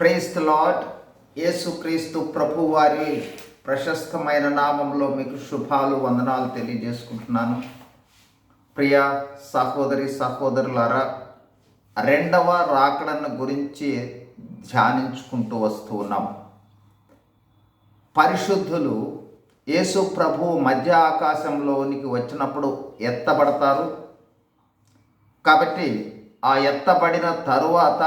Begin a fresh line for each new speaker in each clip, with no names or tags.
ప్రేస్త్ lord యేసుక్రీస్తు ప్రభు వారి ప్రశస్తమైన నామంలో మీకు శుభాలు వందనాలు తెలియజేసుకుంటున్నాను. ప్రియ సహోదరి సహోదరులారా రెండవ రాకడను గురించి ధ్యానించుకుంటూ వస్తూ ఉన్నాం. పరిశుద్ధులు యేసు ప్రభు మధ్య ఆకాశంలోనికి వచ్చినప్పుడు ఎత్తబడతారు. కాబట్టి ఆ ఎత్తబడిన తరువాత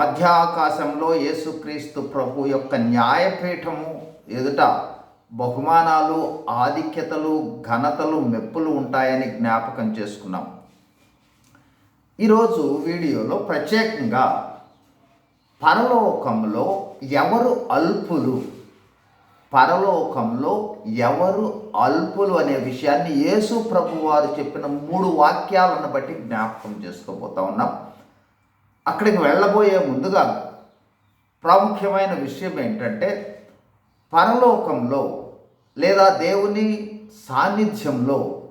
మధ్య ఆకాశంలో యేసుక్రీస్తు ప్రభు యొక్క న్యాయపీఠము ఎదుట బహుమానాలు ఆధిక్యతలు ఘనతలు మెప్పులు ఉంటాయని జ్ఞాపకం చేసుకున్నాం. ఈరోజు వీడియోలో ప్రత్యేకంగా పరలోకంలో ఎవరు అల్పులు పరలోకంలో ఎవరు అల్పులు అనే విషయాన్ని యేసు ప్రభు వారు చెప్పిన మూడు వాక్యాలను బట్టి జ్ఞాపకం చేసుకోబోతా ఉన్నాం. అక్కడికి వెళ్ళబోయే ముందుగా ప్రాముఖ్యమైన విషయం ఏంటంటే పరలోకంలో లేదా దేవుని సాన్నిధ్యంలో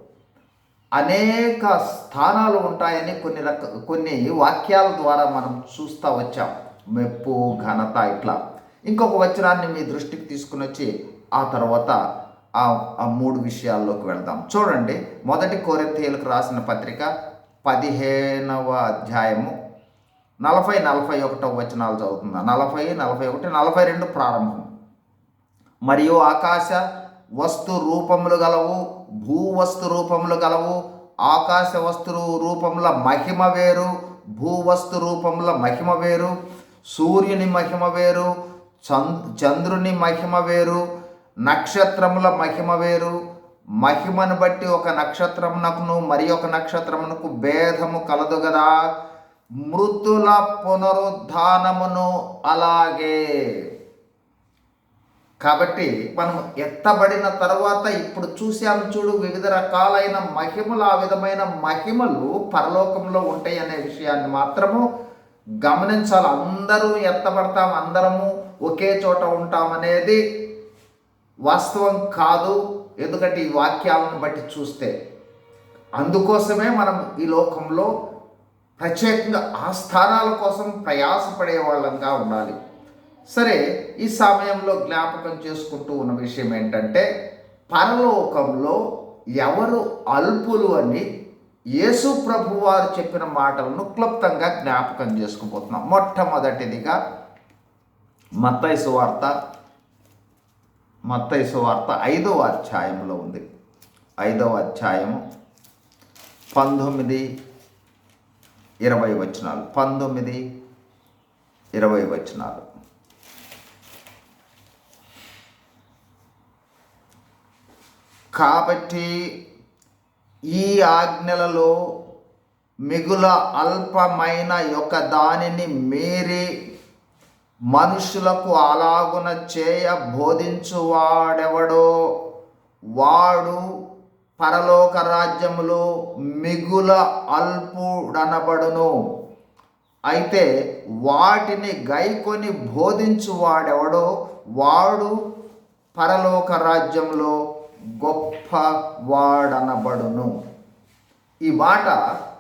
అనేక స్థానాలు ఉంటాయని కొన్ని రక కొన్ని వాక్యాల ద్వారా మనం చూస్తూ వచ్చాం. మెప్పు ఘనత ఇట్లా. ఇంకొక వచనాన్ని మీ దృష్టికి తీసుకుని వచ్చి ఆ తర్వాత ఆ ఆ మూడు విషయాల్లోకి వెళ్దాం. చూడండి మొదటి కోరింతీయులకు రాసిన పత్రిక పదిహేనవ అధ్యాయము నలభై నలభై ఒకటో వచనాలు చదువుతుందా. నలభై నలభై ఒకటి నలభై రెండు ప్రారంభం. మరియు ఆకాశ వస్తు రూపములు గలవు భూవస్తు రూపములు గలవు ఆకాశ వస్తు రూపముల మహిమ వేరు భూవస్తు రూపముల మహిమ వేరు సూర్యుని మహిమ వేరు చంద్రుని మహిమ వేరు నక్షత్రముల మహిమ వేరు. మహిమను బట్టి ఒక నక్షత్రమునకును మరి ఒక నక్షత్రమునకు భేదము కలదు కదా మృతుల పునరుద్ధానమును అలాగే. కాబట్టి మనం ఎత్తబడిన తర్వాత ఇప్పుడు చూసాం చూడు వివిధ రకాలైన మహిమలు ఆ విధమైన మహిమలు పరలోకంలో ఉంటాయి అనే విషయాన్ని మాత్రము గమనించాలి. అందరూ ఎత్తబడతాం అందరము ఒకే చోట ఉంటాం అనేది వాస్తవం కాదు. ఎందుకంటే ఈ వాక్యాలను బట్టి చూస్తే అందుకోసమే మనం ఈ లోకంలో ప్రత్యేకంగా ఆ స్థానాల కోసం ప్రయాసపడే వాళ్ళంగా ఉండాలి. సరే ఈ సమయంలో జ్ఞాపకం చేసుకుంటూ ఉన్న విషయం ఏంటంటే పరలోకంలో ఎవరు అల్పులు అని యేసు ప్రభు వారు చెప్పిన మాటలను క్లుప్తంగా జ్ఞాపకం చేసుకుపోతున్నాం. మొట్టమొదటిదిగా మత్తైసు వార్త మత్తైసు వార్త ఐదవ అధ్యాయంలో ఉంది. ఐదవ అధ్యాయము పంతొమ్మిది ఇరవై వచనాలు. పంతొమ్మిది ఇరవై వచనాలు. కాబట్టి ఈ ఆజ్ఞలలో మిగుల అల్పమైన యొక్క దానిని మీరి మనుషులకు అలాగున చేయ బోధించువాడెవడో వాడు పరలోక రాజ్యములో మిగుల అల్పుడనబడును. అయితే వాటిని గైకొని బోధించువాడెవడో? వాడు పరలోక రాజ్యంలో గొప్ప వాడనబడును ఈ మాట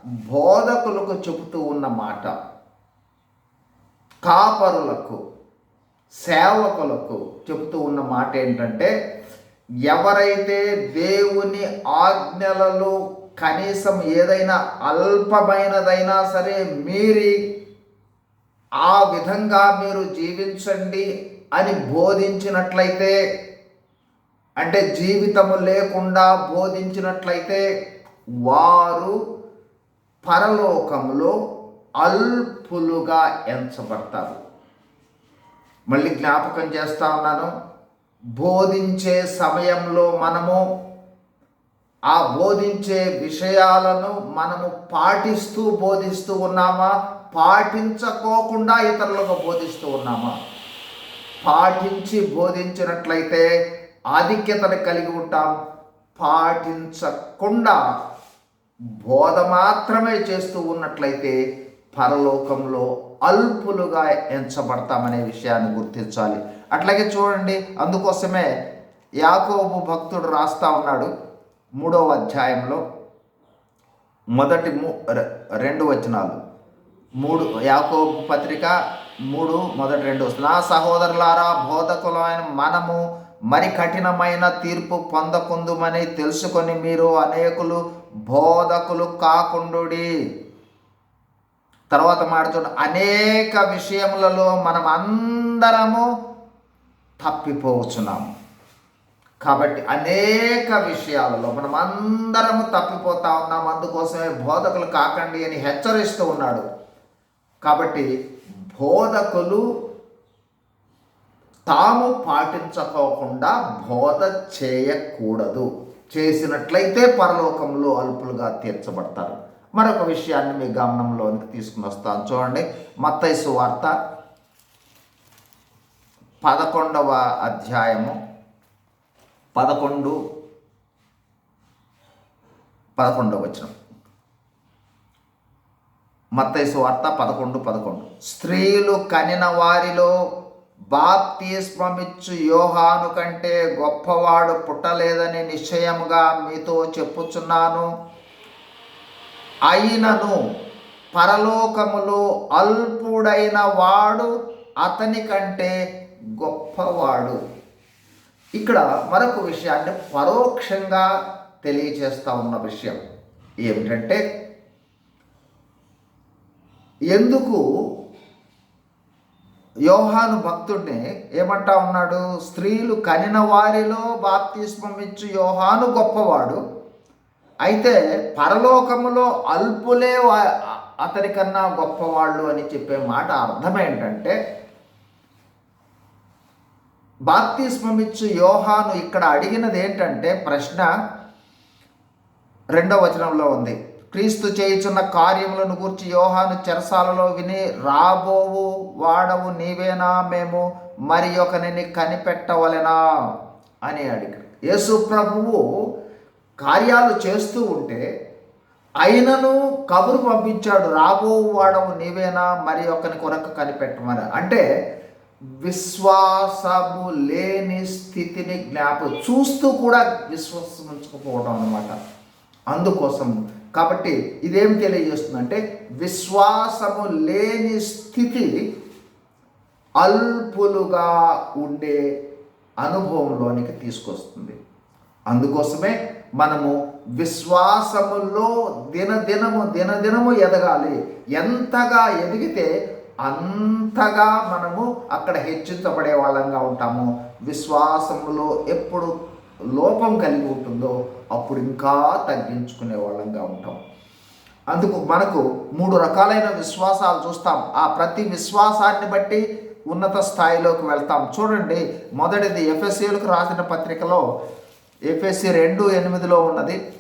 బోధకులకు చెబుతూ ఉన్న మాట. కాపరులకు సేవకులకు చెబుతూ ఉన్న మాట ఏంటంటే ఎవరైతే దేవుని ఆజ్ఞలలో కనీసం ఏదైనా అల్పమైనదైనా సరే మీరి ఆ విధంగా మీరు జీవించండి అని బోధించినట్లయితే అంటే జీవితము లేకుండా బోధించినట్లయితే వారు పరలోకంలో అల్పులుగా ఎంచబడతారు. మళ్ళీ జ్ఞాపకం చేస్తా ఉన్నాను బోధించే సమయంలో మనము ఆ బోధించే విషయాలను మనము పాటిస్తూ బోధిస్తూ ఉన్నామా? పాటించకోకుండా ఇతరులకు బోధిస్తూ ఉన్నామా? పాటించి బోధించినట్లయితే ఆధిక్యతను కలిగి ఉంటాం. పాటించకుండా బోధ మాత్రమే చేస్తూ ఉన్నట్లయితే పరలోకంలో అల్పులుగా ఎంచబడతామనే విషయాన్ని గుర్తించాలి. అట్లాగే చూడండి అందుకోసమే యాకోబు భక్తుడు రాస్తా ఉన్నాడు మూడవ అధ్యాయంలో. మొదటి మూ రె- రెండు వచనాలు. మూడు యాకోబు పత్రిక మూడు మొదటి రెండు నా సహోదరులారా బోధకులైన మనము మరి కఠినమైన తీర్పు పొందకుందుమని తెలుసుకొని మీరు అనేకులు బోధకులు కాకుండుడి. తర్వాత మాడుతున్న అనేక విషయములలో మనం అందరము తప్పిపోవచ్చున్నాము కాబట్టి అనేక విషయాలలో మనం అందరము తప్పిపోతా ఉన్నాం. అందుకోసమే బోధకులు కాకండి అని హెచ్చరిస్తూ ఉన్నాడు. కాబట్టి బోధకులు తాము పాటించకోకుండా బోధ చేయకూడదు. చేసినట్లయితే పరలోకంలో అల్పులుగా తీర్చబడతారు. మరొక విషయాన్ని మీ గమనంలోనికి తీసుకుని వస్తాను. చూడండి మత్తైసు వార్త పదకొండవ అధ్యాయము. పదకొండు. పదకొండవ వచనం. మత్తైసు వార్త పదకొండు పదకొండు. స్త్రీలు కనిన వారిలో బాప్తిస్మమిచ్చు యోహాను కంటే గొప్పవాడు పుట్టలేదని నిశ్చయముగా మీతో చెప్పుచున్నాను. అయినను పరలోకములో అల్పుడైన వాడు అతని కంటే గొప్పవాడు. ఇక్కడ మరొక విషయాన్ని పరోక్షంగా తెలియజేస్తూ ఉన్న విషయం ఏమిటంటే ఎందుకు యోహాను భక్తుడిని ఏమంటా ఉన్నాడు? స్త్రీలు కనిన వారిలో బాప్తిస్మమిచ్చు యోహాను గొప్పవాడు. అయితే పరలోకములో అల్పులే వా- అతనికన్నా గొప్పవాళ్ళు అని చెప్పే మాట అర్థం ఏంటంటే బాప్తిస్మమిచ్చు యోహాను ఇక్కడ అడిగినది ఏంటంటే ప్రశ్న రెండో వచనంలో ఉంది. క్రీస్తు చేయుచున్న కార్యములను గూర్చి యోహాను చెరసాలలో విని రాబోవు వాడవు నీవేనా మేము మరి ఒకరిని కనిపెట్టవలెనా? అని అడిగాడు. యేసు ప్రభువు కార్యాలు చేస్తూ ఉంటే అయినను కబురు పంపించాడు రాబోవు వాడవు నీవేనా మరి ఒకని కొరకు కనిపెట్టమని. అంటే విశ్వాసము లేని స్థితిని జ్ఞాప చూస్తూ కూడా విశ్వసించకపోవడం అనమాట అందుకోసం కాబట్టి ఇదేం తెలియజేస్తుందంటే విశ్వాసము లేని స్థితి అల్పులుగా ఉండే అనుభవంలోనికి తీసుకొస్తుంది. అందుకోసమే మనము విశ్వాసములో దినదినము దినదినము ఎదగాలి. ఎంతగా ఎదిగితే అంతగా మనము అక్కడ హెచ్చించబడే వాళ్ళంగా ఉంటాము. విశ్వాసములో ఎప్పుడు లోపం కలిగి ఉంటుందో అప్పుడు ఇంకా తగ్గించుకునే వాళ్ళంగా ఉంటాం. అందుకు మనకు మూడు రకాలైన విశ్వాసాలు చూస్తాం. ఆ ప్రతి విశ్వాసాన్ని బట్టి ఉన్నత స్థాయిలోకి వెళ్తాం. చూడండి మొదటిది ఎఫ్ఎస్సీలకు రాసిన పత్రికలో ఎఫ్ఎస్సి రెండు ఎనిమిదిలో ఉన్నది.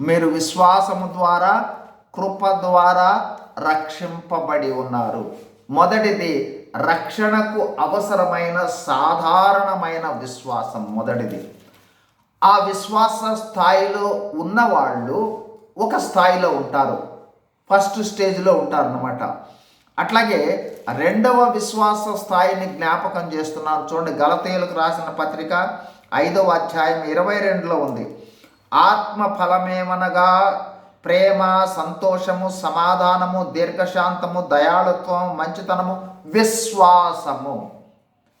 మీరు విశ్వాసము ద్వారా కృప ద్వారా రక్షింపబడి ఉన్నారు. మొదటిది రక్షణకు అవసరమైన సాధారణమైన విశ్వాసం. మొదటిది ఆ విశ్వాస స్థాయిలో ఉన్నవాళ్ళు ఒక స్థాయిలో ఉంటారు. ఫస్ట్ స్టేజ్లో ఉంటారు అన్నమాట అట్లాగే రెండవ విశ్వాస స్థాయిని జ్ఞాపకం చేస్తున్నారు. చూడండి గలతీయులకు రాసిన పత్రిక ఐదవ అధ్యాయం ఇరవై రెండులో ఉంది. ఆత్మ ఫలమేమనగా ప్రేమ సంతోషము సమాధానము దీర్ఘశాంతము దయాళుత్వం మంచితనము విశ్వాసము.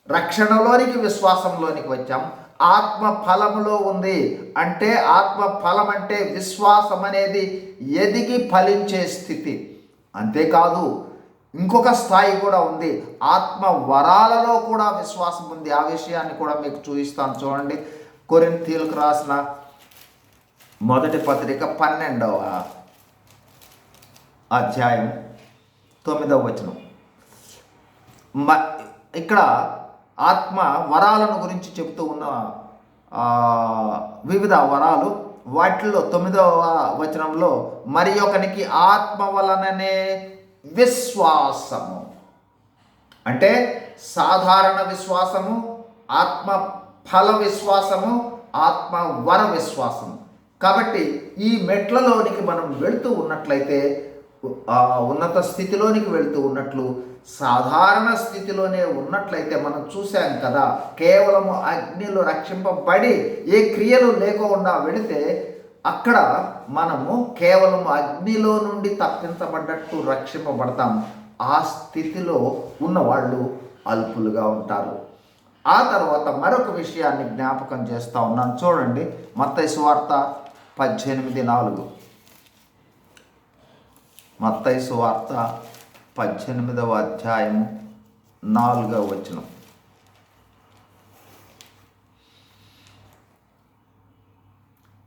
రక్షణలోనికి విశ్వాసంలోనికి వచ్చాం. ఆత్మ ఫలములో ఉంది. అంటే ఆత్మ ఫలం అంటే విశ్వాసం అనేది ఎదిగి ఫలించే స్థితి. అంతేకాదు ఇంకొక స్థాయి కూడా ఉంది. ఆత్మ వరాలలో కూడా విశ్వాసం ఉంది. ఆ విషయాన్ని కూడా మీకు చూపిస్తాను. చూడండి. కొరింతీలకు రాసిన మొదటి పత్రిక పన్నెండవ అధ్యాయం తొమ్మిదవ వచనం. మ ఇక్కడ ఆత్మ వరాలను గురించి చెప్తూ ఉన్న వివిధ వరాలు వాటిల్లో తొమ్మిదవ వచనంలో మరి ఒకనికి ఆత్మ వలననే విశ్వాసము. అంటే సాధారణ విశ్వాసము ఆత్మ ఫల విశ్వాసము ఆత్మ వర విశ్వాసము. కాబట్టి ఈ మెట్లలోనికి మనం వెళుతూ ఉన్నట్లయితే ఆ ఉన్నత స్థితిలోనికి వెళుతూ ఉన్నట్లు సాధారణ స్థితిలోనే ఉన్నట్లయితే మనం చూశాం కదా కేవలము అగ్నిలో రక్షింపబడి ఏ క్రియలు లేకుండా వెళితే అక్కడ మనము కేవలం అగ్నిలో నుండి తప్పించబడ్డట్టు రక్షింపబడతాం. ఆ స్థితిలో ఉన్నవాళ్ళు అల్పులుగా ఉంటారు. ఆ తర్వాత మరొక విషయాన్ని జ్ఞాపకం చేస్తూ ఉన్నాను. చూడండి మత్తయి సువార్త పద్దెనిమిది నాలుగు. మత్తైసు వార్త పద్దెనిమిదవ అధ్యాయము నాలుగవ వచనం.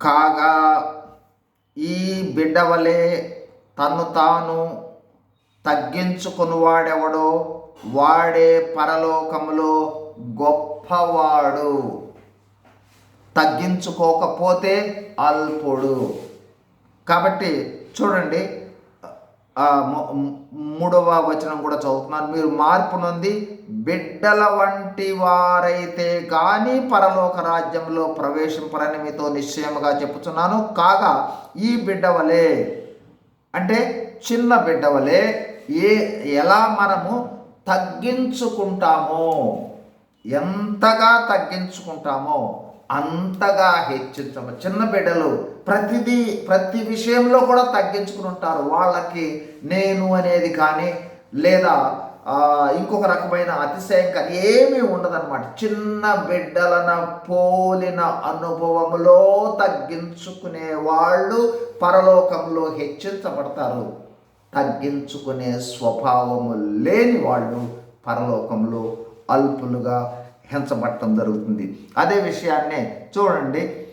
కాగా ఈ బిడ్డవలే తను తాను తగ్గించుకునివాడెవడో వాడే పరలోకములో గొప్పవాడు. తగ్గించుకోకపోతే అల్పుడు. కాబట్టి చూడండి మూడవ వచనం కూడా చదువుతున్నాను. మీరు మార్పు నొంది బిడ్డల వంటి వారైతే కానీ పరలోక రాజ్యంలో ప్రవేశింపరని మీతో నిశ్చయముగా చెప్పుచున్నాను. కాగా ఈ బిడ్డ వలె అంటే చిన్న బిడ్డ వలె ఏ ఎలా మనము తగ్గించుకుంటామో ఎంతగా తగ్గించుకుంటామో అంతగా హెచ్చించము. చిన్న బిడ్డలు ప్రతిదీ ప్రతి విషయంలో కూడా తగ్గించుకుని ఉంటారు. వాళ్ళకి నేను అనేది కానీ లేదా ఇంకొక రకమైన అతిశయం కానీ ఏమీ ఉండదన్నమాట. చిన్న బిడ్డలన పోలిన అనుభవంలో తగ్గించుకునే వాళ్ళు పరలోకంలో హెచ్చించబడతారు. తగ్గించుకునే స్వభావము లేని వాళ్ళు పరలోకంలో అల్పులుగా హెంచబట్టడం జరుగుతుంది. అదే విషయాన్నే చూడండి.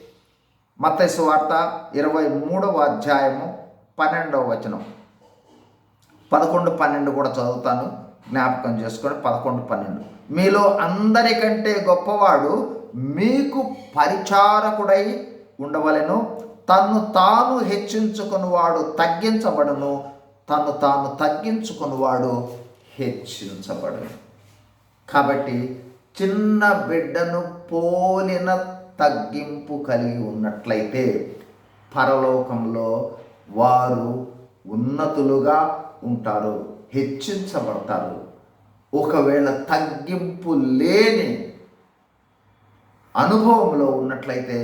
మత్తయి వార్త ఇరవై మూడవ అధ్యాయము పన్నెండవ వచనం. పదకొండు పన్నెండు కూడా చదువుతాను. జ్ఞాపకం చేసుకొని పదకొండు పన్నెండు. మీలో అందరికంటే గొప్పవాడు మీకు పరిచారకుడై ఉండవలెను. తను తాను హెచ్చించుకునివాడు తగ్గించబడును. తను తాను తగ్గించుకునివాడు హెచ్చించబడును. కాబట్టి చిన్న బిడ్డను పోలిన తగ్గింపు కలిగి ఉన్నట్లయితే పరలోకంలో వారు ఉన్నతులుగా ఉంటారు హెచ్చించబడతారు. ఒకవేళ తగ్గింపు లేని అనుభవంలో ఉన్నట్లయితే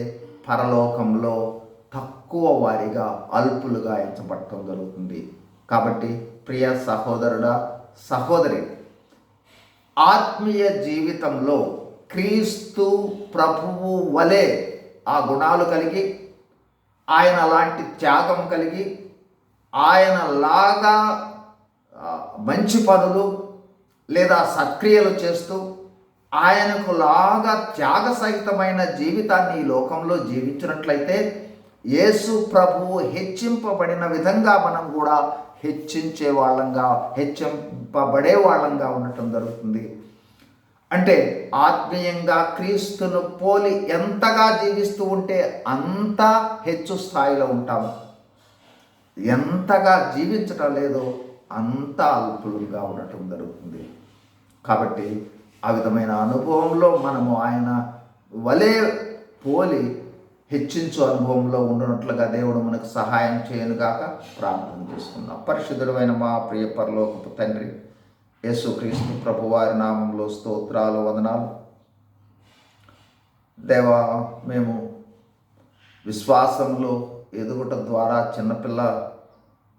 పరలోకంలో తక్కువ వారిగా అల్పులుగా ఎంచబడటం జరుగుతుంది. కాబట్టి ప్రియ సహోదరుడా సహోదరి ఆత్మీయ జీవితంలో క్రీస్తు ప్రభువు వలె ఆ గుణాలు కలిగి ఆయన లాంటి త్యాగం కలిగి ఆయన లాగా మంచి పనులు లేదా సక్రియలు చేస్తూ ఆయనకు లాగా త్యాగ సహితమైన జీవితాన్ని ఈ లోకంలో జీవించినట్లయితే యేసు ప్రభువు హెచ్చింపబడిన విధంగా మనం కూడా హెచ్చించే వాళ్ళంగా హెచ్చింపబడే వాళ్ళంగా ఉండటం జరుగుతుంది. అంటే ఆత్మీయంగా క్రీస్తును పోలి ఎంతగా జీవిస్తూ ఉంటే అంత హెచ్చు స్థాయిలో ఉంటాము. ఎంతగా జీవించటం లేదో అంత అల్పులుగా ఉండటం జరుగుతుంది. కాబట్టి ఆ విధమైన అనుభవంలో మనము ఆయన వలే పోలి హెచ్చించు అనుభవంలో ఉండనట్లుగా దేవుడు మనకు సహాయం చేయనుగాక ప్రార్థన చేసుకుందాం. పరిశుద్ధుడమైన మా ప్రియ పరలోకపు తండ్రి యేసుక్రీస్తు ప్రభువారి నామంలో స్తోత్రాలు వదనాలు. దేవా మేము విశ్వాసంలో ఎదుగుట ద్వారా చిన్నపిల్ల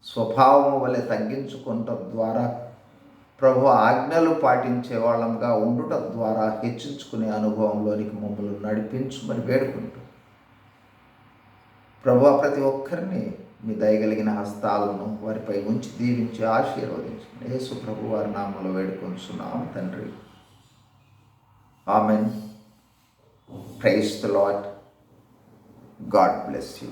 స్వభావం వలె తగ్గించుకుంట ద్వారా ప్రభు ఆజ్ఞలు పాటించే వాళ్ళంగా ఉండుట ద్వారా హెచ్చించుకునే అనుభవంలోనికి మమ్మల్ని నడిపించమని వేడుకుంటూ ప్రభు ప్రతి ఒక్కరిని మీ దయగలిగిన హస్తాలను వారిపై ఉంచి దీవించి ఆశీర్వదించండి. యేసు ప్రభు వారి నామంలో వేడుకొంచున్నాం తండ్రి. Amen praise the Lord God bless you